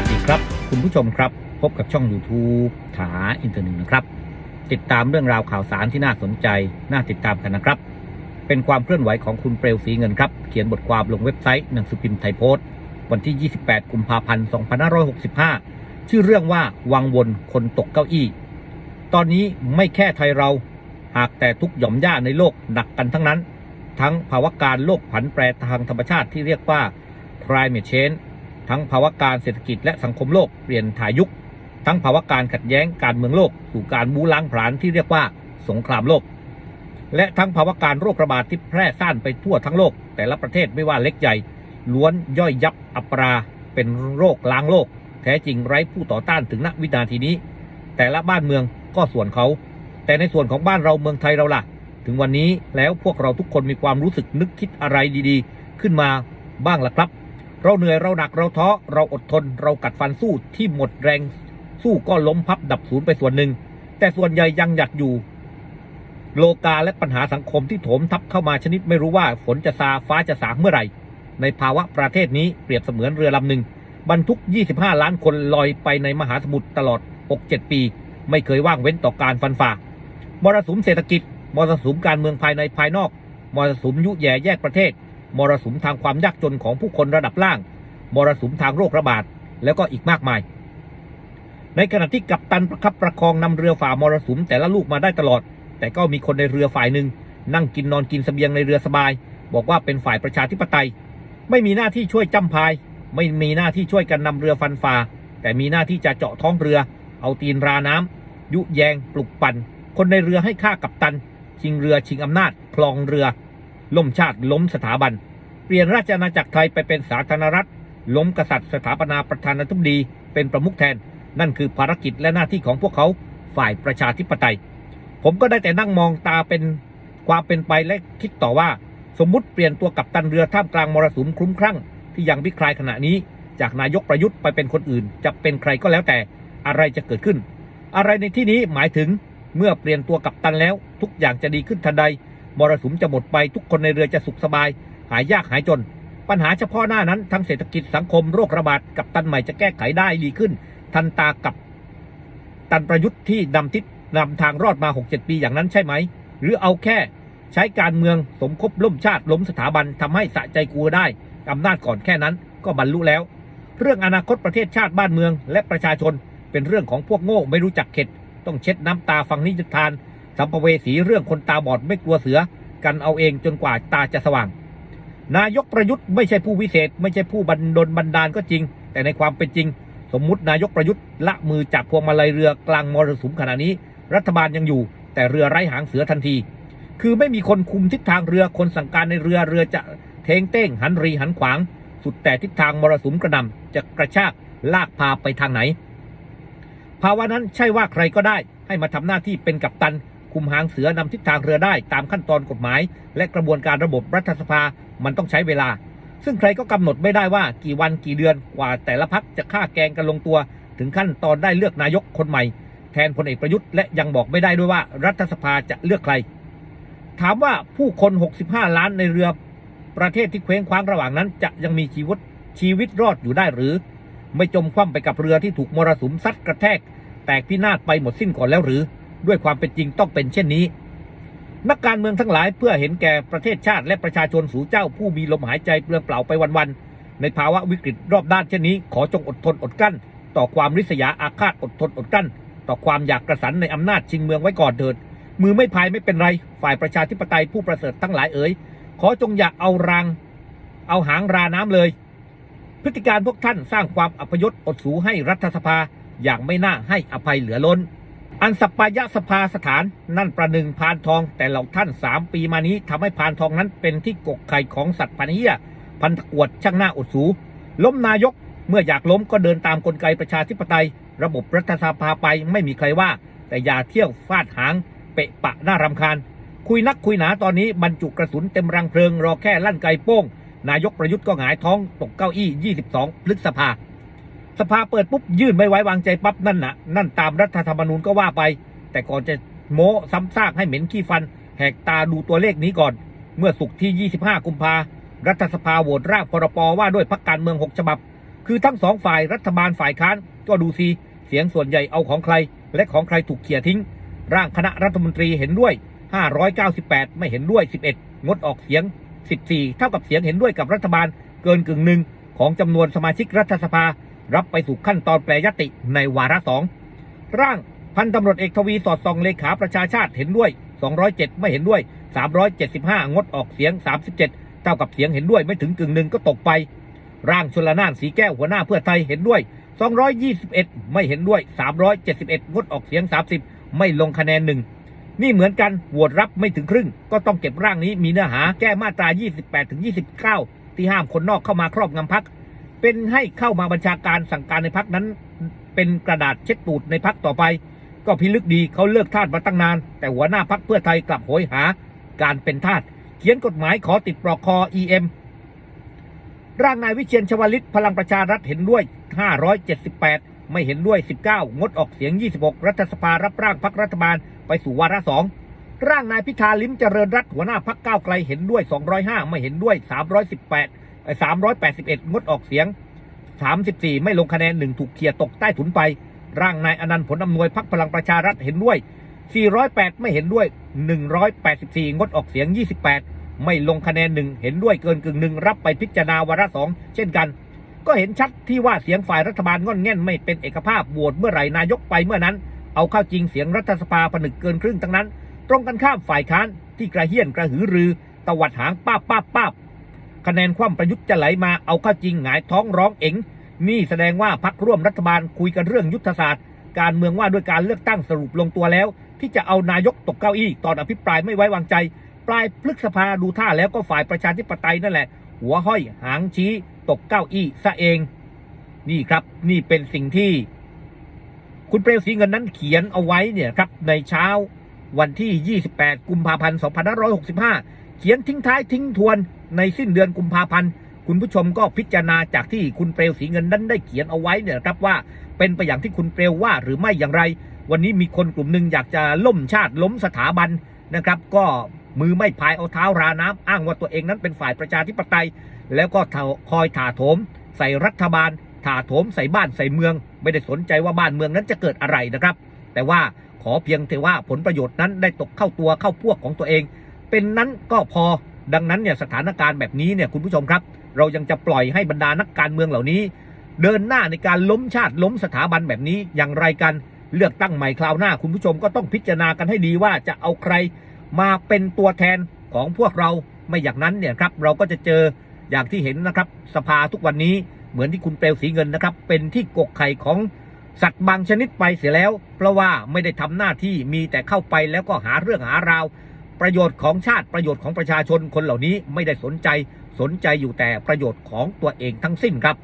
วัสดีครับ คุณผู้ชมครับ พบกับช่อง YouTube ถาอินเทอร์เน็ตนะครับ ติดตามเรื่องราวข่าวสารที่น่าสนใจ น่าติดตามกันนะครับ เป็นความเคลื่อนไหวของคุณเปลวสีเงินครับ เขียนบทความลงเว็บไซต์หนังสือพิมพ์ไทยโพสต์ วันที่ 28 กุมภาพันธ์ 2565 ชื่อเรื่องว่าวังวนคนตกเก้าอี้ ตอนนี้ไม่แค่ไทยเรา หากแต่ทุกหย่อมย่าในโลกหนักกันทั้งนั้น ทั้งภาวะการโลกผันแปรทางธรรมชาติที่เรียกว่า climate change ทั้งภาวะการเศรษฐกิจและสังคมโลกเปลี่ยนถ่ายยุค ทั้งภาวะการขัดแย้งการเมืองโลกสู่การบูล้างผลาญที่เรียกว่าสงครามโลก และทั้งภาวะการโรคระบาดที่แพร่ซ่านไปทั่วทั้งโลก แต่ละประเทศไม่ว่าเล็กใหญ่ ล้วนย่อยยับอัปราเป็นโรคล้างโลก แท้จริงไร้ผู้ต่อต้านถึงณวินาทีนี้ แต่ละบ้านเมืองก็ส่วนเขา แต่ในส่วนของบ้านเราเมืองไทยเราล่ะ ถึงวันนี้แล้วพวกเราทุกคนมีความรู้สึกนึกคิดอะไรดีๆ ขึ้นมาบ้างล่ะครับ เราเหนื่อยเราหนักเราท้อเราอดทน เรากัดฟันสู้ที่หมดแรง สู้ก็ล้มพับดับศูนย์ไปส่วนหนึ่ง แต่ส่วนใหญ่ยังอยากอยู่ โลกาและปัญหาสังคมที่โถมทับเข้ามาชนิดไม่รู้ว่าฝนจะซาฟ้าจะสางเมื่อไหร่ ในภาวะประเทศนี้เปรียบเสมือนเรือลำหนึ่งบรรทุก 25 ล้านคนลอยไปในมหาสมุทรตลอด 6-7 ปี ไม่เคยว่างเว้นต่อการฟันฝ่ามรสุมเศรษฐกิจมรสุมการเมืองภายในภายนอกมรสุมยุแย่แยกประเทศ มรสุมทางความยากจนของผู้คนระดับล่าง มรสุมทางโรคระบาด แล้วก็อีกมากมาย ในขณะที่กัปตันประคับประคองนำเรือฝ่ามรสุมแต่ละลูกมาได้ตลอด แต่ก็มีคนในเรือฝ่ายหนึ่ง นั่งกินนอนกินเสบียงในเรือสบาย บอกว่าเป็นฝ่ายประชาธิปไตย ไม่มีหน้าที่ช่วยจำพาย ไม่มีหน้าที่ช่วยกันนำเรือฟันฝ่า แต่มีหน้าที่จะเจาะท้องเรือ เอาตีนราน้ำยุแยง ปลุกปั่น คนในเรือให้ฆ่ากัปตัน ชิงเรือชิงอำนาจ คลองเรือ ล่มชาติล้มสถาบัน เปลี่ยนราชอาณาจักรไทยไปเป็นสาธารณรัฐ ล้มกษัตริย์สถาปนาประธานาธิบดี เป็นประมุขแทน นั่นคือภารกิจและหน้าที่ของพวกเขาฝ่ายประชาธิปไตย ผมก็ได้แต่นั่งมองตาเป็นความเป็นไปและคิดต่อว่า สมมุติเปลี่ยนตัวกัปตันเรือท่ามกลางมรสุมคลุ้มคลั่ง ที่ยังวิคลายขณะนี้ จากนายกประยุทธ์ไปเป็นคนอื่น จะเป็นใครก็แล้วแต่อะไรจะเกิดขึ้น อะไรในที่นี้หมายถึงเมื่อเปลี่ยนตัวกัปตันแล้ว ทุกอย่างจะดีขึ้นทันใด มรสุมจะหมดไปทุกคนในเรือจะสุขสบาย หายยากหายจน ปัญหาเฉพาะหน้านั้นทั้งเศรษฐกิจสังคมโรคระบาดกับตันใหม่จะแก้ไขได้ดีขึ้น ทันตากับตันประยุทธ์ที่นำทิศนำทางรอดมา 6-7 ปีอย่างนั้นใช่ไหม หรือเอาแค่ใช้การเมืองสมคบล่มชาติล้มสถาบันทำให้สะใจกลัวได้อำนาจก่อนแค่นั้นก็บรรลุแล้ว เรื่องอนาคตประเทศชาติบ้านเมืองและประชาชน เป็นเรื่องของพวกโง่ไม่รู้จักเข็ด ต้องเช็ดน้ำตาฟังนิทาน สัมภเวสีเรื่องคนตาบอดไม่กลัวเสือ กันเอาเองจนกว่าตาจะสว่าง นายกประยุทธ์ไม่ใช่ผู้วิเศษ ไม่ใช่ผู้บันดลบันดาลก็จริง แต่ในความเป็นจริง สมมุตินายกประยุทธ์ละมือจากพวงมาลัยเรือกลางมรสุมขณะนี้ รัฐบาลยังอยู่ แต่เรือไร้หางเสือทันที คือไม่มีคนคุมทิศทางเรือคนสั่งการในเรือเรือจะเทงเต้งหันรีหันขวาง สุดแต่ทิศทางมรสุมกระนำจะกระชากลากพาไปทางไหน ภาวะนั้นใช่ว่าใครก็ได้ ให้มาทำหน้าที่เป็นกัปตัน คุมหางเสือนำทิศทางเรือได้ตามขั้นตอนกฎหมาย และกระบวนการระบบรัฐสภามันต้องใช้เวลา ซึ่งใครก็กำหนดไม่ได้ว่ากี่วันกี่เดือนกว่าแต่ละพักจะฆ่าแกงกันลงตัว ถึงขั้นตอนได้เลือกนายกคนใหม่ แทนพลเอกประยุทธ์และยังบอกไม่ได้ด้วยว่ารัฐสภาจะเลือกใคร ถามว่าผู้คน 65 ล้านในเรือประเทศที่เคว้งคว้างระหว่างนั้น จะยังมีชีวิตชีวิตรอดอยู่ได้หรือ ไม่จมคว่ำไปกับเรือที่ถูกมรสุมซัดกระแทก แตกพินาศไปหมดสิ้นก่อนแล้วหรือ ด้วยความเป็นจริงต้องเป็นเช่นนี้ นักการเมืองทั้งหลายเพื่อเห็นแก่ประเทศชาติและประชาชนสู่เจ้าผู้มีลมหายใจเปลืองเปล่าไปวันๆในภาวะวิกฤตรอบด้านเช่นนี้ ขอจงอดทนอดกั้น ต่อความริษยาอาฆาตอดทนอดกั้น ต่อความอยากกระสันในอำนาจชิงเมืองไว้ก่อนเถิด มือไม่พายไม่เป็นไร ฝ่ายประชาธิปไตยผู้ประเสริฐทั้งหลายเอ๋ยขอจงอย่าเอารางเอาหางราน้ำเลย พฤติการพวกท่านสร้างความอัปยศอดสูให้รัฐสภาอย่างไม่น่าให้อภัยเหลือล้น อันสปายะสภาสถานนั่นประหนึ่งพานทองแต่เหล่าท่านสามปีมานี้ทำให้พานทองนั้นเป็นที่กกไข่ของสัตว์พันเฮียพันตะกวดช่างหน้าอดสู ล้มนายกเมื่ออยากล้มก็เดินตามกลไกประชาธิปไตย ระบบรัฐสภาไปไม่มีใครว่า แต่อย่าเที่ยวฟาดหาง เปะปะหน่ารำคาญ คุยนักคุยหนาตอนนี้บรรจุกระสุนเต็มรังเพลิง รอแค่ลั่นไกโป้ง นายกประยุทธ์ก็หงายท้องตกเก้าอี้ 22 พฤษภา สภาเปิดปุ๊บยื่นไม่ไว้วางใจปั๊บนั่นน่ะนั่นตามรัฐธรรมนูญก็ว่าไป แต่ก่อนจะโม้ซ้ำซากให้เหม็นขี้ฟัน แหกตาดูตัวเลขนี้ก่อน เมื่อสุกร์ที่ 25 กุมภารัฐสภาโหวตร่างพรปว่าด้วยพักการเมือง 6 ฉบับ คือทั้งสองฝ่ายรัฐบาลฝ่ายค้านก็ดูซีเสียงส่วนใหญ่เอาของใคร และของใครถูกเขี่ยทิ้ง ร่างคณะรัฐมนตรีเห็นด้วย 598 ไม่เห็นด้วย 11 งดออกเสียง 14 เท่ากับเสียงเห็นด้วยกับรัฐบาลเกินกึ่งหนึ่งของจำนวนสมาชิกรัฐสภา รับไปสู่ขั้นตอนแปรยติในวาระสองร่างพันตำรวจเอกทวีสอดส่องเลขาประชาชาติเห็นด้วย 207 ไม่เห็นด้วย 375 งดออกเสียง 37 เท่ากับเสียงเห็นด้วยไม่ถึงกึ่งหนึ่งก็ตกไป ร่างชลนานสีแก้วหัวหน้าเพื่อไทยเห็นด้วย 221 ไม่เห็นด้วย 371 งดออกเสียง 30 ไม่ลงคะแนนหนึ่งนี่เหมือนกันโหวตรับไม่ถึงครึ่ง ก็ต้องเก็บร่างนี้มีเนื้อหาแก้มาตรา 28ถึง29 ที่ห้ามคนนอกเข้ามาครอบงำพัก เป็นให้เข้ามาบัญชาการสั่งการในพักนั้น เป็นกระดาษเช็ดตูดในพักต่อไป ก็พิลึกดีเขาเลิกทาสมาตั้งนาน แต่หัวหน้าพักเพื่อไทยกลับโหยหา การเป็นทาสเขียนกฎหมายขอติดปลอกคอ EM ร่างนายวิเชียนชวลิตพลังประชารัฐเห็นด้วย 578 ไม่เห็นด้วย 19 งดออกเสียง 26 รัฐสภารับร่างพักรัฐบาลไปสู่วาระสองร่างนายพิธาลิ้มเจริญรัตหัวหน้าพักก้าวไกลเห็นด้วย 205 ไม่เห็นด้วย 318 เอ่อ381งดออกเสียง34ไม่ลงคะแนนหนึ่งถูกเคลียร์ตกใต้ถุนไป ร่างนายอนันต์ผลอำนวยพักพลังประชารัฐเห็นด้วย 408 ไม่เห็นด้วย 184 งดออกเสียง 28 ไม่ลงคะแนนหนึ่งเห็นด้วยเกินกึ่งหนึ่งรับไปพิจารณาวาระสองเช่นกัน ก็เห็นชัดที่ว่าเสียงฝ่ายรัฐบาลง่อนแง่นไม่เป็นเอกภาพโหวตเมื่อไหร่นายกไปเมื่อนั้น เอาเข้าจริงเสียงรัฐสภาผนึกเกินครึ่งทั้งนั้น ตรงกันข้ามฝ่ายค้านที่กระเฮี้ยนกระหือรือ ตวัดหางป้าบป้าบป้าบ คะแนนความประยุทธ์จะไหลมาเอาเข้าจริงหงายท้องร้องเอ๋งนี่แสดงว่าพักร่วมรัฐบาลคุยกันเรื่องยุทธศาสตร์ การเมืองว่าด้วยการเลือกตั้งสรุปลงตัวแล้ว ที่จะเอานายกตกเก้าอี้ตอนอภิปรายไม่ไว้วางใจ ปลายพฤษภาดูท่าแล้วก็ฝ่ายประชาธิปไตยนั่นแหละ หัวห้อยหางชี้ ตกเก้าอี้ซะเอง นี่ครับนี่เป็นสิ่งที่ คุณเปรวสีเงินนั้นเขียนเอาไว้เนี่ยครับในเช้าวันที่ 28 กุมภาพันธ์ 2565 เขียนทิ้งท้ายทิ้งทวน ในสิ้นเดือนกุมภาพันธ์คุณผู้ชมก็พิจารณาจากที่คุณเปลวสีเงินนั้นได้เขียนเอาไว้เนี่ยครับว่าเป็นไปอย่างที่คุณเปลวว่าหรือไม่อย่างไร วันนี้มีคนกลุ่มหนึ่งอยากจะล่มชาติล้มสถาบันนะครับ ก็มือไม่พายเอาเท้าราน้ำอ้างว่าตัวเองนั้นเป็นฝ่ายประชาธิปไตย แล้วก็คอยถาโถม ใส่รัฐบาลถาโถมใส่บ้านใส่เมือง ไม่ได้สนใจว่าบ้านเมืองนั้นจะเกิดอะไรนะครับ แต่ว่าขอเพียงแต่ว่าผลประโยชน์นั้นได้ตกเข้าตัวเข้าพวกของตัวเอง เป็นนั้นก็พอ ดังนั้นเนี่ยสถานการณ์แบบนี้เนี่ยคุณผู้ชมครับ เรายังจะปล่อยให้บรรดานักการเมืองเหล่านี้ เดินหน้าในการล้มชาติล้มสถาบันแบบนี้อย่างไรกันเลือกตั้งใหม่คราวหน้าคุณผู้ชมก็ต้องพิจารณากันให้ดีว่าจะเอาใครมาเป็นตัวแทนของพวกเราไม่อย่างนั้นเนี่ยครับเราก็จะเจออย่างที่เห็นนะครับสภาทุกวันนี้เหมือนที่คุณเปลวสีเงินนะครับ เป็นที่กกไข่ของสัตว์บางชนิดไปเสียแล้ว เพราะว่าไม่ได้ทำหน้าที่มีแต่เข้าไปแล้วก็หาเรื่องหาราว ประโยชน์ของชาติประโยชน์ของประชาชนคนเหล่านี้ไม่ได้สนใจสนใจอยู่แต่ประโยชน์ของตัวเองทั้งสิ้นครับ